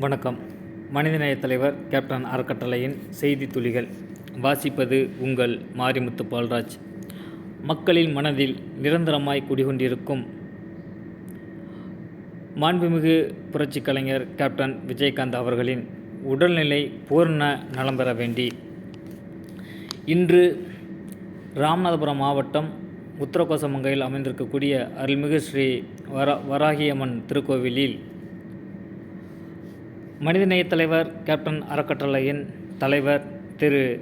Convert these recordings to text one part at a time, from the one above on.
வணக்கம். மனிதநேய தலைவர் கேப்டன் அறக்கட்டளையின் செய்தி துளிகள் வாசிப்பது உங்கள் மாரிமுத்து பால்ராஜ். மக்களின் மனதில் நிரந்தரமாய் குடிகொண்டிருக்கும் மாண்புமிகு புரட்சி கலைஞர் கேப்டன் விஜயகாந்த் அவர்களின் உடல்நிலை பூர்ண நலம் பெற வேண்டி இன்று ராமநாதபுரம் மாவட்டம் உத்தரகோசமங்கையில் அமைந்திருக்கக்கூடிய அருள்மிகு ஸ்ரீ வரா வராகியம்மன் திருக்கோவிலில் மனிதநேய தலைவர் கேப்டன் அறக்கட்டளையின் தலைவர் திரு.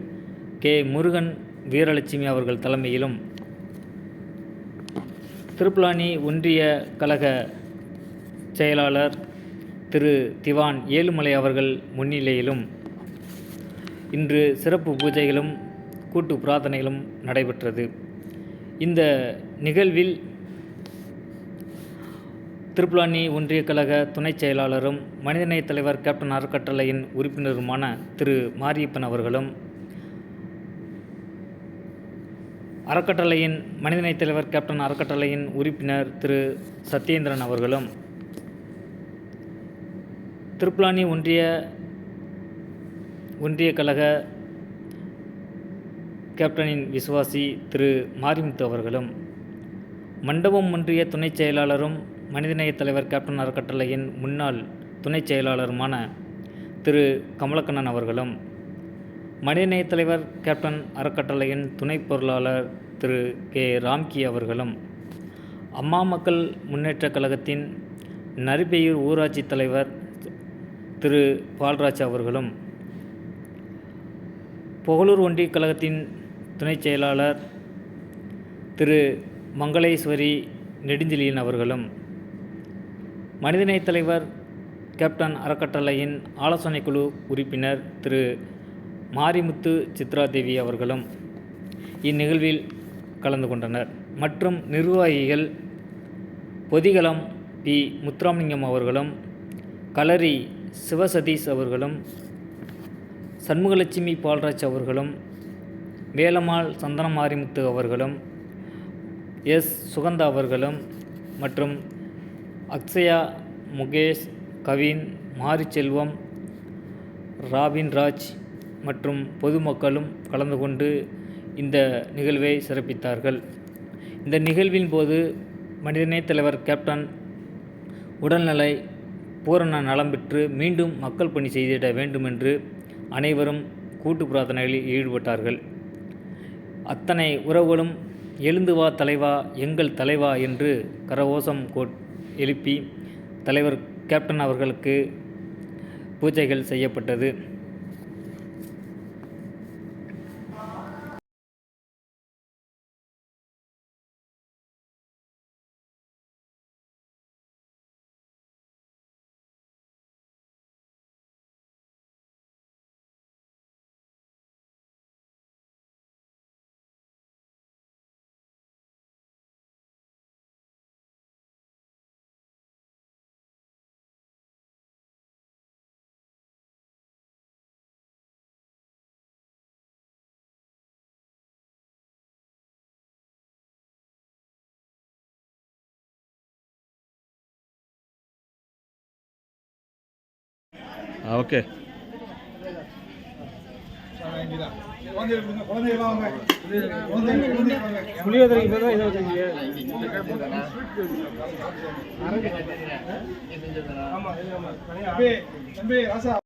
கே. முருகன் வீரலட்சுமி அவர்கள் தலைமையிலும் திருப்புலானி ஒன்றிய கழக செயலாளர் திரு. திவான் ஏழுமலை அவர்கள் முன்னிலையிலும் இன்று சிறப்பு பூஜைகளும் கூட்டு பிரார்த்தனைகளும் நடைபெற்றது. இந்த நிகழ்வில் திருப்புலானி ஒன்றிய கழக துணைச் செயலாளரும் மனிதநேய தலைவர் கேப்டன் அறக்கட்டளையின் உறுப்பினருமான திரு மாரியப்பன் அவர்களும் அறக்கட்டளையின் மனிதநேய தலைவர் கேப்டன் அறக்கட்டளையின் உறுப்பினர் திரு சத்யேந்திரன் அவர்களும் திருப்புலானி ஒன்றிய ஒன்றிய கழக கேப்டனின் விசுவாசி திரு மாரிமுத்து அவர்களும் மண்டபம் ஒன்றிய துணைச் செயலாளரும் மனிதநேய தலைவர் கேப்டன் அறக்கட்டளையின் முன்னாள் துணைச் செயலாளருமான திரு. கமலக்கண்ணன் அவர்களும் மனிதநேய தலைவர் கேப்டன் அறக்கட்டளையின் துணை பொருளாளர் திரு. கே. ராம்கி அவர்களும் அம்மா மக்கள் முன்னேற்றக் கழகத்தின் நரிப்பையூர் ஊராட்சி தலைவர் திரு. பால்ராஜ் அவர்களும் புகழூர் ஒன்றிய கழகத்தின் துணைச் செயலாளர் திரு. மங்களேஸ்வரி நெடுஞ்செழியன் அவர்களும் மனிதநேய தலைவர் கேப்டன் அறக்கட்டளையின் ஆலோசனை குழு உறுப்பினர் திரு. மாரிமுத்து சித்ராதேவி அவர்களும் இந்நிகழ்வில் கலந்து கொண்டனர். மற்றும் நிர்வாகிகள் பொதிகலம் பி. முத்துராமலிங்கம் அவர்களும் களரி சிவசதீஷ் அவர்களும் சண்முகலட்சுமி பால்ராஜ் அவர்களும் வேலம்மாள் சந்தன மாரிமுத்து அவர்களும் எஸ். சுகந்தா அவர்களும் மற்றும் அக்ஷயா முகேஷ் கவின் மாரிச்செல்வம் ராபின்ராஜ் மற்றும் பொதுமக்களும் கலந்து கொண்டு இந்த நிகழ்வை சிறப்பித்தார்கள். இந்த நிகழ்வின் போது மனிதநேய தலைவர் கேப்டன் உடல்நிலை பூரண நலம் பெற்று மீண்டும் மக்கள் பணி செய்திட வேண்டுமென்று அனைவரும் கூட்டு பிரார்த்தனைகளில் ஈடுபட்டார்கள். அத்தனை உறவுகளும் எழுந்து வா தலைவா எங்கள் தலைவா என்று கரகோஷம் கோட் எழுப்பி தலைவர் கேப்டன் அவர்களுக்கு பூஜைகள் செய்யப்பட்டது. ஓகே. புளியோதரைக்கு பேர் தான் இதை வச்சுருக்கீங்க தம்பி ராசா